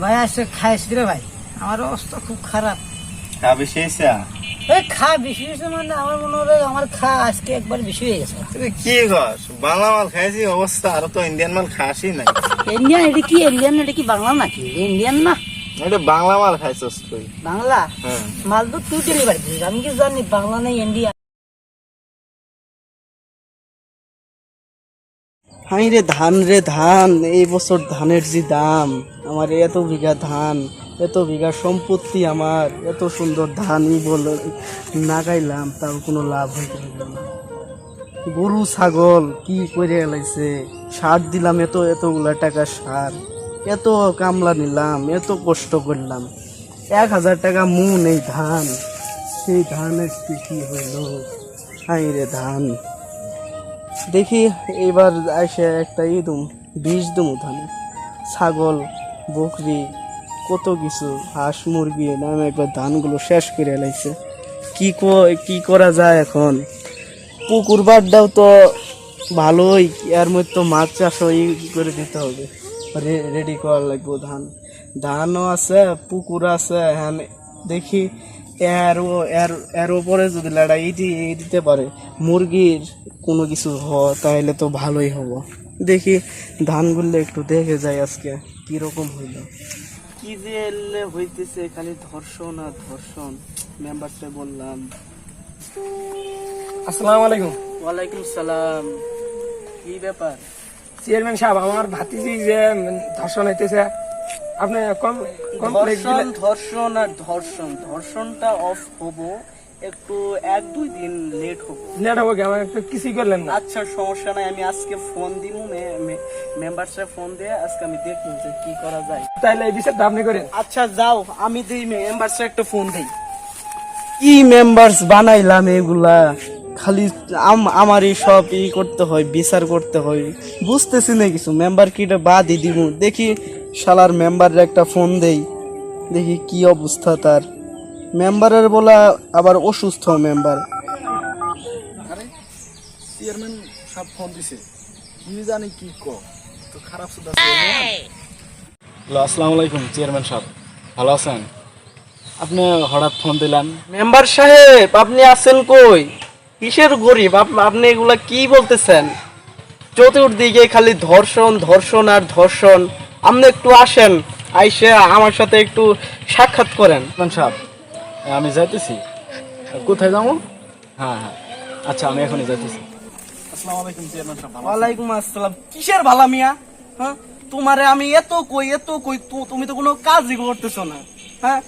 ভাই আসছে খাইছি রে ভাই। আমার অবস্থা খুব খারাপ। খাবে শেষা এই খা বেশি হয়েছে মানে আমার মনে হয় আমার খা আজকে একবার বেশি হয়ে গেছে। তুই কি কস বাংলা মাল খাইছি অবস্থা। আর তো ইন্ডিয়ান মাল খাসি নাই। ইন্ডিয়ান এটা কি ইন্ডিয়ান এটা কি বাংলা নাকি? ইন্ডিয়ান না? এটা বাংলা মাল খাইছস তুই। বাংলা? হ্যাঁ। মাল তো তুই ডেলিভারি দিস আমি কি জানি বাংলা নেই ইন্ডিয়া হাই রে ধান রে ধান, এই বছর ধানের যে দাম, আমার এত বিঘা ধান, এত বিঘা সম্পত্তি আমার, এত সুন্দর ধানই বলে নাগাইলাম তাও কোনো লাভ হইতে পারল না। গরু, ছাগল, কি করে এলাইছে সার দিলাম এত, এতগুলা টাকা সার, এত কামলা নিলাম, এত কষ্ট করলাম। এক হাজার টাকা মুন এই ধান, সেই ধানের কি হইল? হাই রে ধান। দেখি এবার এসে একটা ই দুম, বিষ দুম ধানে ছাগল, বকরি, কত কিছু, হাঁস, মুরগি নামে একবার ধানগুলো শেষ করে এলাইছে কি ক- করা যায় এখন? পুকুর বাড্ডাও তো ভালোই, এর মধ্যে তো মাছ চাষও ই করে দিতে হবে। রেডি করা লাগবে ধান। ধানও আছে, পুকুর আছে হ্যাঁ দেখি, এর এর এর উপরে যদি লড়াই দিতে পারে। মুরগির কোনো কিছু হ তাহলে তো ভালোই হব। দেখি ধানগুলো একটু দেখে যাই আজকে কীরকম হইল। কি যে এলে হইতেছে খালি ধর্ষণ আর ধর্ষণ মেম্বারটা বললাম। আসসালামু আলাইকুম। ওয়ালাইকুম সালাম। কি ব্যাপার? চেয়ারম্যান সাহেব আমার ভাতিজি যে ধর্ষণ হইতেছে আপনি কম কমপ্লেক্স ধর্ষণ ধর্ষণ আর ধর্ষণ ধর্ষণটা অফ হব। একটু এক দুই দিন লেট হব। নেট হবে? আমার একটু কিছুই করলেন না। আচ্ছা সমস্যা নাই আমি আজকে ফোন দিব মেম্বারসে ফোন দিয়ে আজকে আমি দেখব যে কি করা যায়। তাইলে এই বিষয়টা আপনি করেন। আচ্ছা যাও আমি দিই মেম্বারসে একটা ফোন দিই। কি মেম্বারস বানাইলাম এগুলা? খালি আম- আমারই সব ই করতে হয় বিচার করতে হয়। বুঝতেছি না কিছু। মেম্বার কিটা বাদই দিব দেখি শালার মেম্বারের একটা ফোন দেই। দেখি কি অবস্থা তার। মেম্বারের বলা আবার অসুস্থ মেম্বার। চেয়ারম্যান সব ফোন দিছে। কি জানি কি ক তো খারাপ সুদা হ্যালো আসসালামু আলাইকুম চেয়ারম্যান সাহেব। ভালো আছেন? আপনি হঠাৎ ফোন দিলেন। মেম্বার সাহেব আপনি আছেন কই? কিসের গরিব? আপ- আপনি এগুলা কি বলতেছেন? চতুর্দিকে খালি ধর্ষণ ধর্ষণ আর ধর্ষণ। আপনি একটু আসেন আইসে আমার সাথে একটু সাক্ষাৎ করেন। চেয়ারম্যান সাহেব আমি যাইতেছি। কোথায় যাব? হ্যাঁ হ্যাঁ। আচ্ছা আমি এখনই যাইতেছি। আসসালামু আলাইকুম চেয়ারম্যান সাহেব ওয়ালাইকুম আসসালাম। কিসের ভালা মিয়া? হ্যাঁ? তোমারে আমি এত কই এত কই তুমি তো কোনো কাজই করতেছো না হ্যাঁ?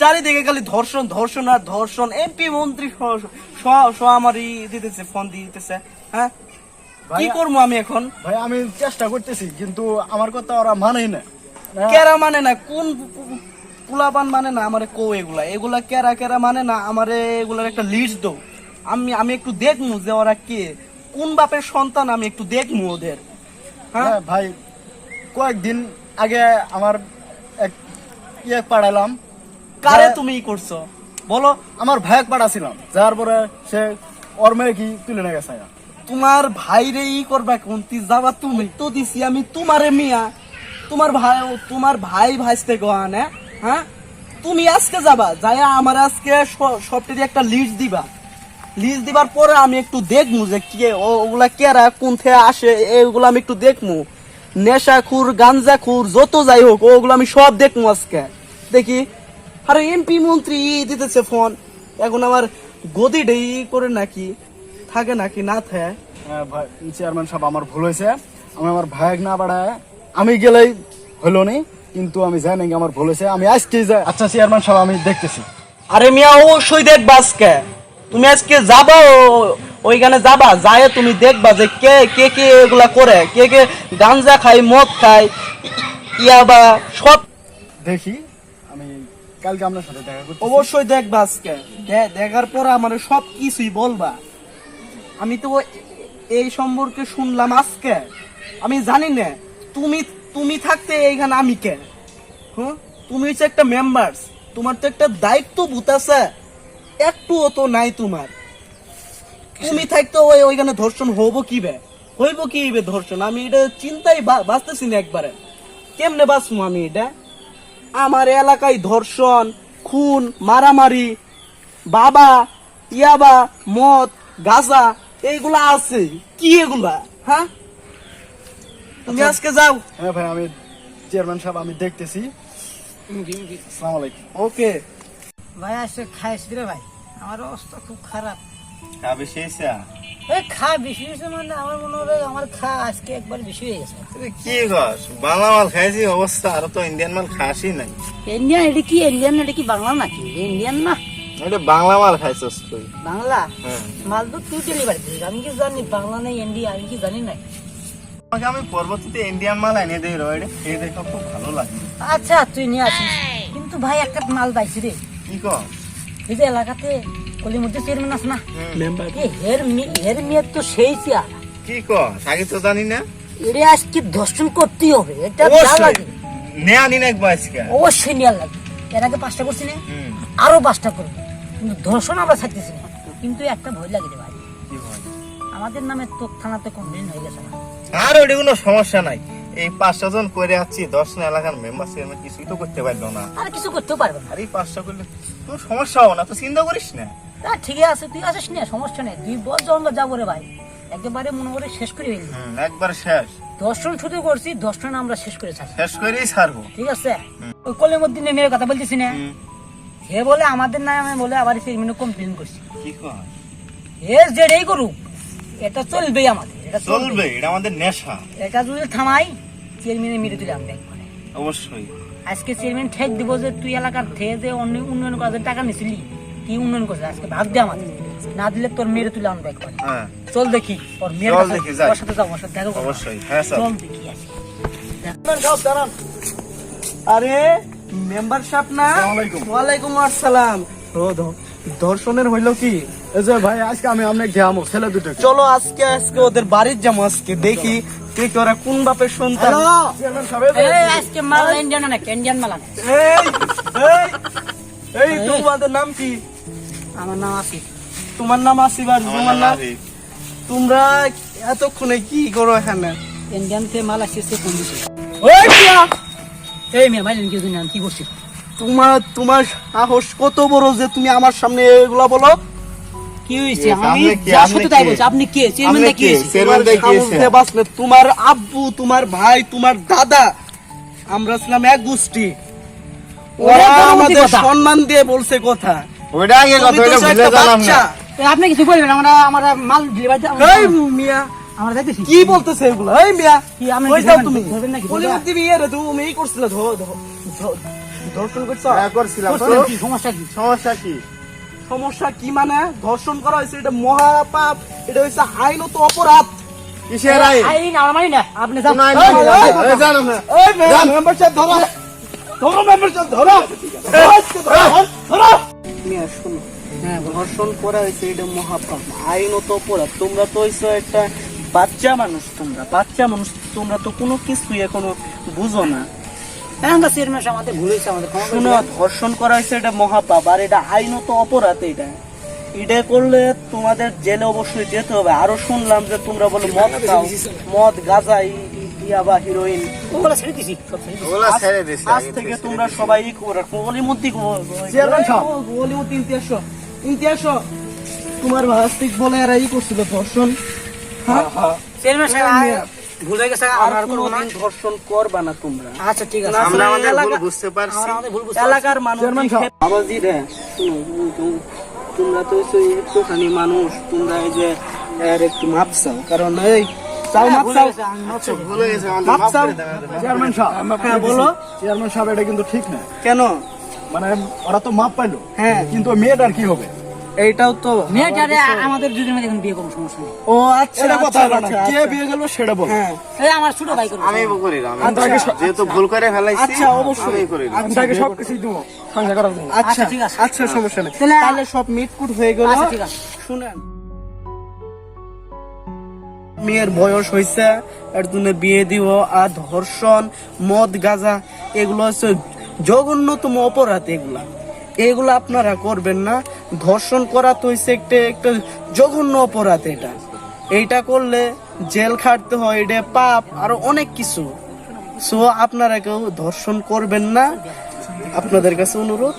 চারিদিকে খালি ধর্ষণ ধর্ষণ আর ধর্ষণ। এমপি মন্ত্রী সহ- সহ সহ আমার ই দিতেছে ফোন দিতেছে হ্যাঁ? কি করব আমি এখন? ভাই আমি চেষ্টা করতেছি কিন্তু আমার কথা ওরা মানেই না। কেরা মানে না? কোন পুলাপান মানে না আমারে কো এগুলা। এগুলা কেরা কেরা মানে না আমারে এগুলার একটা লিস্ট দাও। আমি আমি একটু দেখমু যে ওরা কে। কোন বাপের সন্তান আমি একটু দেখমু ওদের। হ্যাঁ? হ্যাঁ ভাই কয়েকদিন আগে আমার এক ইয়ে পাঠালাম কারে। তুমি ই করছ? বলো। আমার ভাইক পাঠাছিলাম যার পরে সে ওর মেয়ে কি তুলে নিয়ে গেছে। তোমার ভাইরে ই করবা কোন? তুই যাবা তুমি। তো দিছি আমি তোমারে মিয়া। তোমার ভাই তোমার ভাই ভাইস্তে গোয়ানে হ্যাঁ? তুমি আজকে যাবা যাই আমার আজকে সবটির একটা লিস্ট দিবা। লিস্ট দিবার পরে আমি একটু দেখমু যে কে ওগুলা কেরা কোন থেকে আসে, এগুলো আমি একটু দেখমু। নেশা খুর গাঞ্জা খুর যত যাই হোক, ওগুলো আমি সব দেখমু আজকে। দেখি, আরে এমপি মন্ত্রী দিতেছে ফোন এখন আমার গদিটা ই করে নাকি, থাকে নাকি, না থাকে? চেয়ারম্যান সাহেব, আমার ভুল হয়েছে। আমি আমার ভাইক না বাড়ায়, আমি গেলেই হলো নি। কিন্তু আমি জানি কি আমার ভুল হয়েছে আমি আজকে যাই। আচ্ছা চেয়ারম্যান সাহেব আমি দেখতেছি। আরে মিয়া অবশ্যই দেখবা আজকে। তুমি আজকে যাবা ওইখানে যাবা যায় তুমি দেখবা যে কে কে কে এগুলা করে কে কে গাঞ্জা খায় মদ খায় ইয়াবা সব। দেখি আমি কালকে আপনার সাথে দেখা করতে অবশ্যই দেখবা আজকে। দেখার পর আমার সব কিছুই বলবা। আমি তো এই সম্পর্কে শুনলাম আজকে। আমি জানি না তুমি তুমি থাকতে এইখানে আমি কে? হ্যাঁ তুমি হচ্ছে একটা মেম্বার্স তোমার তো একটা দায়িত্ব ভূত আছে। একটুও তো নাই তোমার। তুমি থাকতে ওই ওইখানে ধর্ষণ হইব কি বে হইব কি বে ধর্ষণ? আমি এটা চিন্তাই বাঁচতেছি না একবারে। কেমনে বাঁচবো আমি এটা? আমার এলাকায় ধর্ষণ, খুন, মারামারি, বাবা, ইয়াবা, মদ, গাঁজা, এইগুলা আছে কি এগুলা? হ্যাঁ? তুমি আজকে যাও। হ্যাঁ ভাই আমি চেয়ারম্যান সাহেব আমি দেখতেছি। আসসালামু আলাইকুম। ওকে। ভাই আজকে খাইছি রে ভাই? আমার অবস্থা খুব খারাপ। খা বেশি খা বেশি হয়েছে মানে আমার মনে হয় আমার খা আজকে একবার বেশি হয়ে গেছে। কি বাংলা মাল খাইছি অবস্থা। আর তো ইন্ডিয়ান মাল খাসি নাই। ইন্ডিয়ান এটা কি ইন্ডিয়ান এটা কি বাংলা নাকি? ইন্ডিয়ান না? এটা বাংলা মাল খাইছস তুই। বাংলা? হ্যাঁ। মাল তো তুই ডেলিভারি দিস আমি কি জানি বাংলা নেই ইন্ডিয়া আমি কি জানি না তোমাকে আমি পরবর্তীতে ইন্ডিয়ান মাল এনে দিই রয়েডে এই দেখো খুব ভালো লাগে। আচ্ছা তুই নিয়ে আসিস। কিন্তু ভাই একটা মাল পাইছি রে। কি কর এই যে এলাকাতে চেয়ারম্যান আছে না? মেম্বার এই হের হের মেয়ের তো সেই চেয়ার। কি কর আগে তো জানি না। এটা আজকে ধর্ষণ করতেই হবে। এটা যা অবশ্যই। লাগে। নেয়া নিন একবার আজকে। অবশ্যই নেওয়ার লাগে এর আগে পাঁচটা করছি না আরও পাঁচটা করব। কিন্তু ধর্ষণ আমরা থাকতেছি না। কিন্তু একটা ভয় লাগে রে ভাই। কি হয়? আমাদের নামে তো থানাতে কমপ্লেন হয়ে গেছে না। আর ওটি কোনো সমস্যা নাই। এই পাঁচটা জন করে আছি দর্শন এলাকার মেম্বার চেয়ারম্যান কিছুই তো করতে পারল না। আর কিছু করতেও পারবে না। আর এই পাঁচটা করলে সমস্যা হবে না তো চিন্তা করিস না। তা ঠিকই আছে তুই আসিস না সমস্যা নেই। দুই বছর যখন যাব রে ভাই। একেবারে মনে করে শেষ করে ফেলি একবার শেষ। দর্শন শুধু করছি দর্শন আমরা শেষ করে শেষ করেই ছাড়বো। ঠিক আছে? ওই কলের মধ্যে মেয়ের কথা বলতেছি না। হে বলে আমাদের নামে বলে আবার চেয়ারম্যানে কমপ্লেন করছি। কি কর এ যেটাই করুক। এটা চলবেই আমাদের এটা চলবে চলবে এটা আমাদের নেশা। এটা যদি থামাই চেয়ারম্যানে মেরে দিলে আমরা একবারে অবশ্যই। আজকে চেয়ারম্যান ঠেক দিব যে তুই এলাকার থেকে যে অন্য উন্নয়ন জন্য টাকা নিছিলি কি উন্নয়ন করছে আজকে? ভাগ দে আমাদের। না দিলে তোর মেরে তুলে আনব একবারে। হ্যাঁ। চল দেখি তোর মেয়ের। ওর সাথে যাব ওর সাথে দেখা অবশ্যই হ্যাঁ স্যার। চল দেখি দাঁড়ান। আরে মেম্বার সাহেব না ওয়ালাইকুম আসসালাম। ও ধর্ষণের হইল কি? এই যে ভাই আজকে আমি আপনাকে ঘেরামো ছেলে দুটো। চলো আজকে আজকে ওদের বাড়ির যাব আজকে দেখি ওরা কোন বাপের সন্তান। এই আজকে মাল ইন্ডিয়ান না ইন্ডিয়ান মাল এই এই এই তোমাদের নাম কি? আমার নাম আসিফ। তোমার নাম আসিফ আর তোমার নাম নাম? তোমরা এতক্ষণে কি করো এখানে? ইন্ডিয়ান থেকে মাল আসছে ওই মিয়া, এই মেয়ে ভাই কি জন্য কি করছি তোমার তোমার সাহস কত বড় যে তুমি আমার সামনে এগুলা বলো? কি হয়েছে আমি কে? যা আপনি সত্যি তাই বলছি আপনি কে? চেয়ারম্যান কি? হয়েছে তোমার বাঁচলে আব্বু তোমার ভাই তোমার দাদা আমরা ছিলাম এক গোষ্ঠী ওরা আমাদের সম্মান দিয়ে বলছে কথা। ওইটা আগে কথা ওইটা ভুলে গেলাম না। আপনি কিছু বলবেন? আমরা আমরা মাল ডেলিভারি এই মিয়া আমরা যাইতেছি। কি বলতেছে এগুলো? এই মিয়া কি? তুমি? তুমি এই করছিলে ধো ধো- ধর্ষণ করছ? হ্যাঁ, করছিলাম। কি? সমস্যা কি? সমস্যা কি? সমস্যা কি মানে? ধর্ষণ করা হয়েছে এটা মহা পাপ এটা হচ্ছে আইনত অপরাধ। কিসের আইন? আইন আমার মানি না। আপনি এই, মেম্বারশিপ ধরো। ধরো মেম্বারশিপ ধরো। ধরো শুনো। হ্যাঁ ধর্ষণ করা হয়েছে এটা মহাপাপ। আইনত অপরাধ। তোমরা তো হইছো একটা বাচ্চা মানুষ তোমরা। বাচ্চা মানুষ তোমরা তো কোনো কিছুই এখনও বুঝো না। এখন চেয়ারম্যান আমাদের ভুল হয়েছে আমাদের শুনো ধর্ষণ করা হয়েছে এটা মহাপাপ আর এটা আইনত অপরাধ এটা। এটা করলে তোমাদের জেলে অবশ্যই যেতে হবে। আরও শুনলাম যে তোমরা বলে মদ খাও। মদ গাঁজা ই- ই- হিরোইন ওগুলো ছেড়ে দিছি ছেড়ে দিছি। ওগুলা ছেড়ে দিছি, আজ থেকে থেকে তোমরা সবাই ই করে। ইতিহাস ইতিহাস তোমার ভাস্তিক বলে এরা ই করছিল ধর্ষণ। হ্যাঁ? আর ভুল হয়ে গেছে আর আর না। ধর্ষণ করবা না তোমরা। আচ্ছা ঠিক আছে। আমরা আমাদের ভুল বুঝতে পারছি। আমাদের ভুল বুঝতে এলাকার মানুষ। রে তুমি- তোমরা তো একটুখানি মানুষ তোমরা এই যে এর একটু মাপ চাও। কারণ এই চাও মাপ চাও। হয়ে মাপ চাও। চেয়ারম্যান সাহেব হ্যাঁ বলো। চেয়ারম্যান সাহেব এটা কিন্তু ঠিক না। কেন? মানে ওরা তো মাপ পাইলো। হ্যাঁ। কিন্তু মেয়েটার কি হবে? এইটাও তো মেয়েটারে আমাদের দুজনের মধ্যে এখন বিয়ে করব সমস্যা নেই। ও আচ্ছা সেটা কথা আচ্ছা, না আচ্ছা, কে আচ্ছা। বিয়ে গেল সেটা বল। হ্যাঁ। এই আমার ছোট ভাই করব। আমি করি না। আমি যেহেতু ভুল করে ফেলাইছি আচ্ছা, অবশ্যই। আমি করি আমি তাকে সব কিছুই দেবো সংসার করার জন্য। আচ্ছা আচ্ছা, ঠিক আছে। আচ্ছা সমস্যা নেই। তাহলে- তাহলে সব মিটকুট হয়ে গেল। আচ্ছা, ঠিক আছে। শুনেন। মেয়ের বয়স হয়েছে এর জন্য বিয়ে দিব আর ধর্ষণ মদ গাজা এগুলো হচ্ছে জঘন্যতম অপরাধ এগুলা। এগুলো আপনারা করবেন না। ধর্ষণ করা তো হচ্ছে একটা একটা জঘন্য অপরাধ এটা। এইটা করলে জেল খাটতে হয়, এটা পাপ, আরও অনেক কিছু। সো আপনারা কেউ ধর্ষণ করবেন না। আপনাদের কাছে অনুরোধ